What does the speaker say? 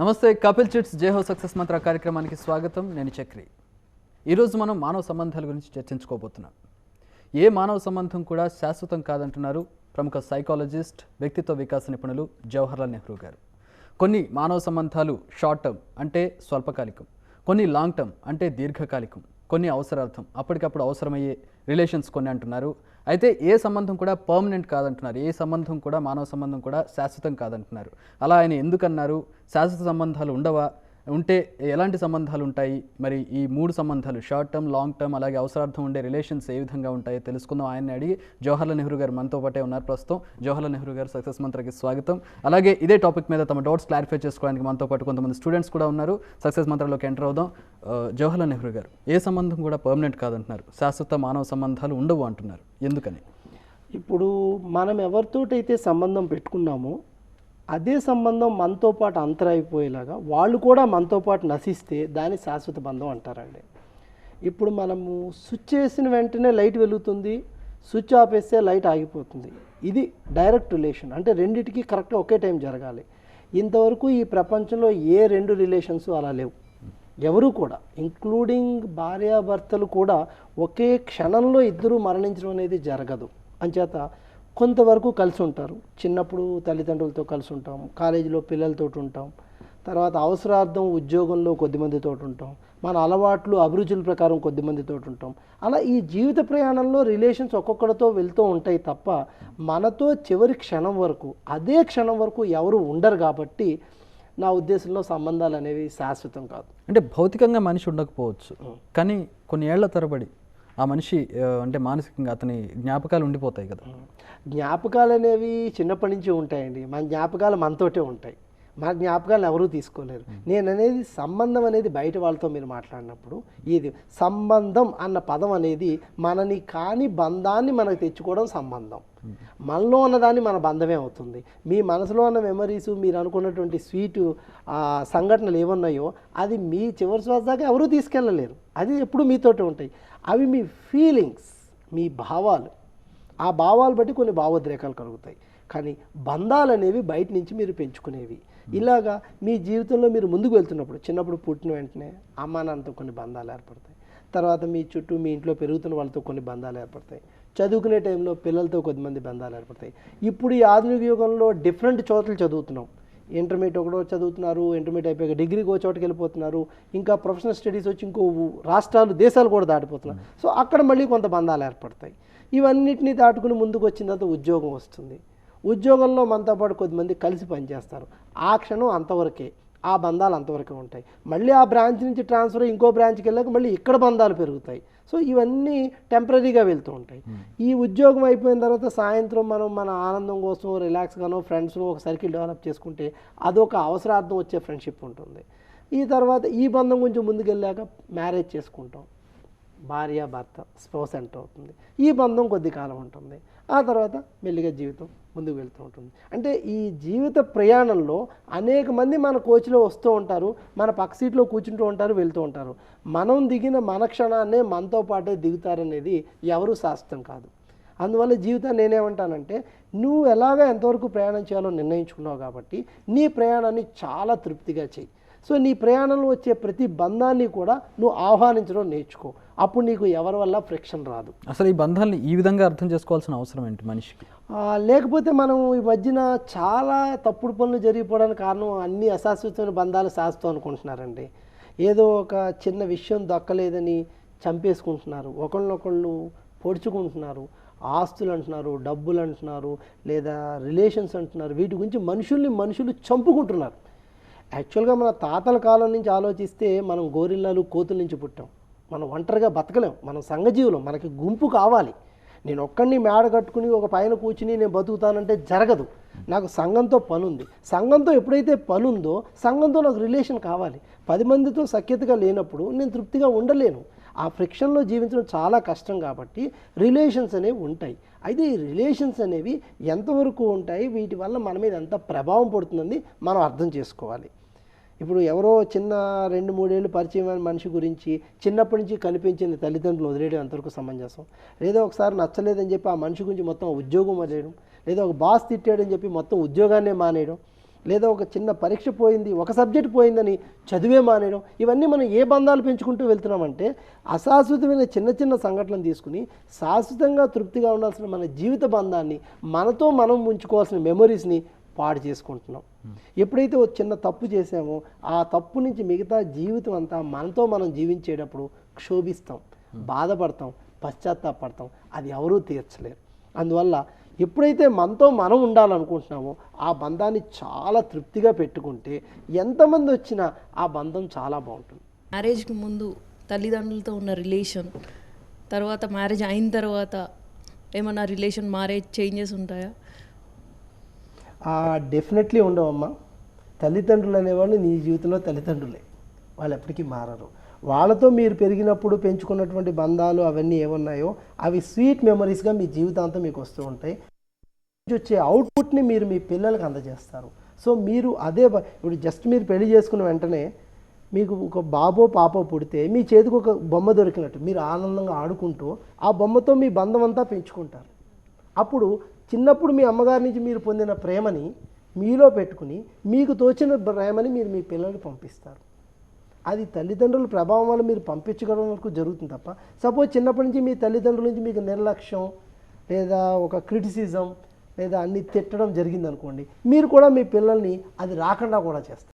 నమస్తే Kapil chits జేహో success మంత్ర కార్యక్రమానికి స్వాగతం. నేను చక్రి. ఈరోజు మనం మానవ సంబంధాల గురించి చర్చించుకోబోతున్నాం. ఏ మానవ సంబంధం కూడా శాశ్వతం కాదంటున్నారు ప్రముఖ సైకాలజిస్ట్ వ్యక్తిత్వ వికాస నిపుణులు జవహర్లాల్ నెహ్రూ గారు. కొన్ని మానవ సంబంధాలు షార్ట్ టర్మ్ అంటే స్వల్పకాలికం కొన్ని లాంగ్ టర్మ్ అంటే దీర్ఘకాలికం. కొన్ని అవసరార్థం. అప్పటికప్పుడు అవసరమయ్యే రిలేషన్స్ కొన్ని అంటున్నారు. అయితే ఏ సంబంధం కూడా పర్మనెంట్ కాదంటున్నారు. ఏ సంబంధం కూడా మానవ సంబంధం కూడా శాశ్వతం కాదంటున్నారు. అలా ఆయన ఎందుకన్నారు? శాశ్వత సంబంధాలు ఉండవా? ఉంటే ఎలాంటి సంబంధాలు ఉంటాయి? మరి ఈ మూడు సంబంధాలు షార్ట్ టర్మ్ లాంగ్ టర్మ్ అలాగే అవసరార్థం ఉండే రిలేషన్స్ ఏ విధంగా ఉంటాయో తెలుసుకుందాం. ఆయన్ని అడిగి జవహర్లాల్ నెహ్రూ గారు మనతో పాటే ఉన్నారు ప్రస్తుతం. జవహర్లాల్ నెహ్రూ గారు సక్సెస్ మంత్రకి స్వాగతం. అలాగే ఇదే టాపిక్ మీద తమ డౌట్స్ క్లారిఫై చేసుకోవడానికి మనతో పాటు కొంతమంది స్టూడెంట్స్ కూడా ఉన్నారు. సక్సెస్ మంత్రలోకి ఎంటర్ అవుదాం. జవహర్లాల్ నెహ్రూ గారు ఏ సంబంధం కూడా పర్మనెంట్ కాదంటున్నారు. శాశ్వత మానవ సంబంధాలు ఉండవు అంటున్నారు. ఎందుకని? ఇప్పుడు మనం ఎవరితోటైతే సంబంధం పెట్టుకున్నామో అదే సంబంధం మనతో పాటు అంతరైపోయేలాగా వాళ్ళు కూడా మనతో పాటు నశిస్తే దాన్ని శాశ్వత బంధం అంటారండి. ఇప్పుడు మనము స్విచ్ చేసిన వెంటనే లైట్ వెలుగుతుంది స్విచ్ ఆపేస్తే లైట్ ఆగిపోతుంది. ఇది డైరెక్ట్ రిలేషన్ అంటే రెండిటికి కరెక్ట్గా ఒకే టైం జరగాలి. ఇంతవరకు ఈ ప్రపంచంలో ఏ రెండు రిలేషన్స్ అలా లేవు. ఎవరు కూడా ఇంక్లూడింగ్ భార్యాభర్తలు కూడా ఒకే క్షణంలో ఇద్దరు మరణించడం అనేది జరగదు. అంచేత కొంతవరకు కలిసి ఉంటారు. చిన్నప్పుడు తల్లిదండ్రులతో కలిసి ఉంటాం. కాలేజీలో పిల్లలతో ఉంటాం. తర్వాత అవసరార్థం ఉద్యోగంలో కొద్దిమందితో ఉంటాం. మన అలవాట్లు అభిరుచుల ప్రకారం కొద్దిమందితో ఉంటాం. అలా ఈ జీవిత ప్రయాణంలో రిలేషన్స్ ఒక్కొక్కరితో వెళ్తూ ఉంటాయి తప్ప మనతో చివరి క్షణం వరకు అదే క్షణం వరకు ఎవరు ఉండరు కాబట్టి నా ఉద్దేశంలో సంబంధాలు అనేవి శాశ్వతం కాదు. అంటే భౌతికంగా మనిషి ఉండకపోవచ్చు. కానీ కొన్ని ఏళ్ళ తరబడి ఆ మనిషి అంటే మానసికంగా అతని జ్ఞాపకాలు ఉండిపోతాయి కదా. జ్ఞాపకాలు అనేవి చిన్నప్పటి నుంచి ఉంటాయండి. మన జ్ఞాపకాలు మనతోటే ఉంటాయి. మన జ్ఞాపకాలు ఎవరూ తీసుకోలేరు. నేను అనేది సంబంధం అనేది బయట వాళ్ళతో మీరు మాట్లాడినప్పుడు ఇది సంబంధం అన్న పదం అనేది మనని కాని బంధాన్ని మనకు తెచ్చుకోవడం సంబంధం. మనలో ఉన్నదాన్ని మన బంధమే అవుతుంది. మీ మనసులో ఉన్న మెమరీస్ మీరు అనుకున్నటువంటి స్వీటు సంఘటనలు ఏమున్నాయో అది మీ చివరి శ్వాస దాకా ఎవరూ తీసుకెళ్ళలేరు. అది ఎప్పుడు మీతోటే ఉంటాయి. అవి మీ ఫీలింగ్స్ మీ భావాలు. ఆ భావాలు బట్టి కొన్ని భావోద్రేకాలు కలుగుతాయి. కానీ బంధాలు అనేవి బయట నుంచి మీరు పెంచుకునేవి. ఇలాగా మీ జీవితంలో మీరు ముందుకు వెళ్తున్నప్పుడు చిన్నప్పుడు పుట్టిన వెంటనే అమ్మా నాన్నతో కొన్ని బంధాలు ఏర్పడతాయి. తర్వాత మీ చుట్టూ మీ ఇంట్లో పెరుగుతున్న వాళ్ళతో కొన్ని బంధాలు ఏర్పడతాయి. చదువుకునే టైంలో పిల్లలతో కొద్దిమంది బంధాలు ఏర్పడతాయి. ఇప్పుడు ఈ ఆధునిక యుగంలో డిఫరెంట్ చోట్ల చదువుతున్నాం. ఇంటర్మీడియట్ ఒకటో చదువుతున్నారు ఇంటర్మీడియట్ అయిపోయాక డిగ్రీకి ఒక చోటకి వెళ్ళిపోతున్నారు ఇంకా ప్రొఫెషనల్ స్టడీస్ వచ్చి ఇంకో రాష్ట్రాలు దేశాలు కూడా దాటిపోతున్నారు. సో అక్కడ మళ్ళీ కొంత బంధాలు ఏర్పడతాయి. ఇవన్నిటిని దాటుకుని ముందుకు వచ్చిన తర్వాత ఉద్యోగం వస్తుంది. ఉద్యోగంలో మనతో పాటు కొద్దిమంది కలిసి పనిచేస్తారు. ఆ క్షణం అంతవరకే. ఆ బంధాలు అంతవరకే ఉంటాయి. మళ్ళీ ఆ బ్రాంచ్ నుంచి ట్రాన్స్ఫర్ ఇంకో బ్రాంచ్కి వెళ్ళాక మళ్ళీ ఇక్కడ బంధాలు పెరుగుతాయి. సో ఇవన్నీ టెంపరీగా వెళ్తూ ఉంటాయి. ఈ ఉద్యోగం అయిపోయిన తర్వాత సాయంత్రం మనం మన ఆనందం కోసం రిలాక్స్గానో ఫ్రెండ్స్ ఒక సర్కిల్ డెవలప్ చేసుకుంటే అదొక అవసరార్థం వచ్చే ఫ్రెండ్షిప్ ఉంటుంది. ఈ తర్వాత ఈ బంధం కొంచెం ముందుకెళ్ళాక మ్యారేజ్ చేసుకుంటాం. భార్య భర్త స్పౌస్ ఎంటర్ అవుతుంది. ఈ బంధం కొద్ది కాలం ఉంటుంది. ఆ తర్వాత మెల్లిగా జీవితం ముందుకు వెళ్తూ ఉంటుంది. అంటే ఈ జీవిత ప్రయాణంలో అనేక మంది మన కోచ్లో వస్తూ ఉంటారు మన పక్క సీట్లో కూర్చుంటూ ఉంటారు వెళ్తూ ఉంటారు. మనం దిగిన మన క్షణాన్నే మనతో పాటే దిగుతారనేది ఎవరు శాస్త్రం కాదు. అందువల్ల జీవితాన్ని నేనేమంటానంటే నువ్వు ఎలాగ ఎంతవరకు ప్రయాణం చేయాలో నిర్ణయించుకున్నావు కాబట్టి నీ ప్రయాణాన్ని చాలా తృప్తిగా చెయ్యి సో నీ ప్రయాణంలో వచ్చే ప్రతి బంధాన్ని కూడా నువ్వు ఆహ్వానించడం నేర్చుకో. అప్పుడు నీకు ఎవరి వల్ల ఫ్రిక్షన్ రాదు. అసలు ఈ బంధాలని ఈ విధంగా అర్థం చేసుకోవాల్సిన అవసరం ఏంటి మనిషికి? ఆ, లేకపోతే మనం ఈ మధ్యన చాలా తప్పుడు పనులు జరిగిపోవడానికి కారణం అన్ని అశాశ్వతమైన బంధాలు శాశ్వతం అనుకుంటున్నారండి. ఏదో ఒక చిన్న విషయం దక్కలేదని చంపేసుకుంటున్నారు. ఒకళ్ళనొకళ్ళు పొడుచుకుంటున్నారు. ఆస్తులు అంటున్నారు డబ్బులు అంటున్నారు లేదా రిలేషన్స్ అంటున్నారు. వీటి గురించి మనుషుల్ని మనుషులు చంపుకుంటున్నారు. యాక్చువల్గా మన తాతల కాలం నుంచి ఆలోచిస్తే మనం గోరిల్లాలు కోతుల నుంచి పుట్టాం. మనం ఒంటరిగా బతకలేం. మనం సంఘజీవులం. మనకి గుంపు కావాలి. నేను ఒక్కడిని మేడ కట్టుకుని ఒక పైన కూర్చుని నేను బతుకుతానంటే జరగదు. నాకు సంఘంతో పనుంది. సంఘంతో ఎప్పుడైతే పనుందో ఉందో సంఘంతో నాకు రిలేషన్ కావాలి. పది మందితో సఖ్యతగా లేనప్పుడు నేను తృప్తిగా ఉండలేను. ఆ ఫ్రిక్షన్లో జీవించడం చాలా కష్టం కాబట్టి రిలేషన్స్ అనేవి ఉంటాయి. అయితే ఈ రిలేషన్స్ అనేవి ఎంతవరకు ఉంటాయి? వీటి వల్ల మన మీద ఎంత ప్రభావం పడుతుందని మనం అర్థం చేసుకోవాలి. ఇప్పుడు ఎవరో చిన్న రెండు మూడేళ్ళు పరిచయం మనిషి గురించి చిన్నప్పటి నుంచి కనిపించిన తల్లిదండ్రులు వదిలేయడం ఎంతవరకు సమంజసం? లేదా ఒకసారి నచ్చలేదని చెప్పి ఆ మనిషి గురించి మొత్తం ఉద్యోగం వదిలేయడం లేదా ఒక బాస్ తిట్టాడని చెప్పి మొత్తం ఉద్యోగాన్నే మానేయడం లేదా ఒక చిన్న పరీక్ష పోయింది ఒక సబ్జెక్ట్ పోయిందని చదివే మానేయడం ఇవన్నీ మనం ఏ బంధాలు పెంచుకుంటూ వెళ్తున్నామంటే అశాశ్వతమైన చిన్న చిన్న సంఘటనలు తీసుకుని శాశ్వతంగా తృప్తిగా ఉండాల్సిన మన జీవిత బంధాన్ని మనతో మనం ఉంచుకోవాల్సిన మెమరీస్ని పాడు చేసుకుంటున్నాం. ఎప్పుడైతే ఒక చిన్న తప్పు చేసామో ఆ తప్పు నుంచి మిగతా జీవితం అంతా మనతో మనం జీవించేటప్పుడు క్షోభిస్తాం బాధపడతాం పశ్చాత్తాపడతాం. అది ఎవరూ తీర్చలేరు. అందువల్ల ఎప్పుడైతే మనతో మనం ఉండాలనుకుంటున్నామో ఆ బంధాన్ని చాలా తృప్తిగా పెట్టుకుంటే ఎంతమంది వచ్చినా ఆ బంధం చాలా బాగుంటుంది. మ్యారేజ్కి ముందు తల్లిదండ్రులతో ఉన్న రిలేషన్ తర్వాత మ్యారేజ్ అయిన తర్వాత ఏమన్నా రిలేషన్ మ్యారేజ్ చేంజెస్ ఉంటాయా? డెఫినెట్లీ ఉండవమ్మా. తల్లిదండ్రులు అనేవాళ్ళు నీ జీవితంలో తల్లిదండ్రులే. వాళ్ళు ఎప్పటికీ మారరు. వాళ్ళతో మీరు పెరిగినప్పుడు పెంచుకున్నటువంటి బంధాలు అవన్నీ ఏమున్నాయో అవి స్వీట్ మెమరీస్గా మీ జీవితాంతం మీకు వస్తూ ఉంటాయి. వచ్చే అవుట్పుట్ని మీరు మీ పిల్లలకు అందజేస్తారు. సో మీరు అదే బ- ఇప్పుడు జస్ట్ మీరు పెళ్ళి చేసుకున్న వెంటనే మీకు ఒక బాబో పాపో పుడితే మీ చేతికి ఒక బొమ్మ దొరికినట్టు మీరు ఆనందంగా ఆడుకుంటూ ఆ బొమ్మతో మీ బంధం అంతా పెంచుకుంటారు. అప్పుడు చిన్నప్పుడు మీ అమ్మగారి నుంచి మీరు పొందిన ప్రేమని మీలో పెట్టుకుని మీకు తోచిన ప్రేమని మీరు మీ పిల్లలకి పంపిస్తారు. అది తల్లిదండ్రుల ప్రభావం వల్ల మీరు పంపించుకోవడం వరకు జరుగుతుంది తప్ప సపోజ్ చిన్నప్పటి నుంచి మీ తల్లిదండ్రుల నుంచి మీకు నిర్లక్ష్యం లేదా ఒక క్రిటిసిజం లేదా అన్ని తిట్టడం జరిగింది అనుకోండి మీరు కూడా మీ పిల్లల్ని అది రాకుండా కూడా చేస్తారు.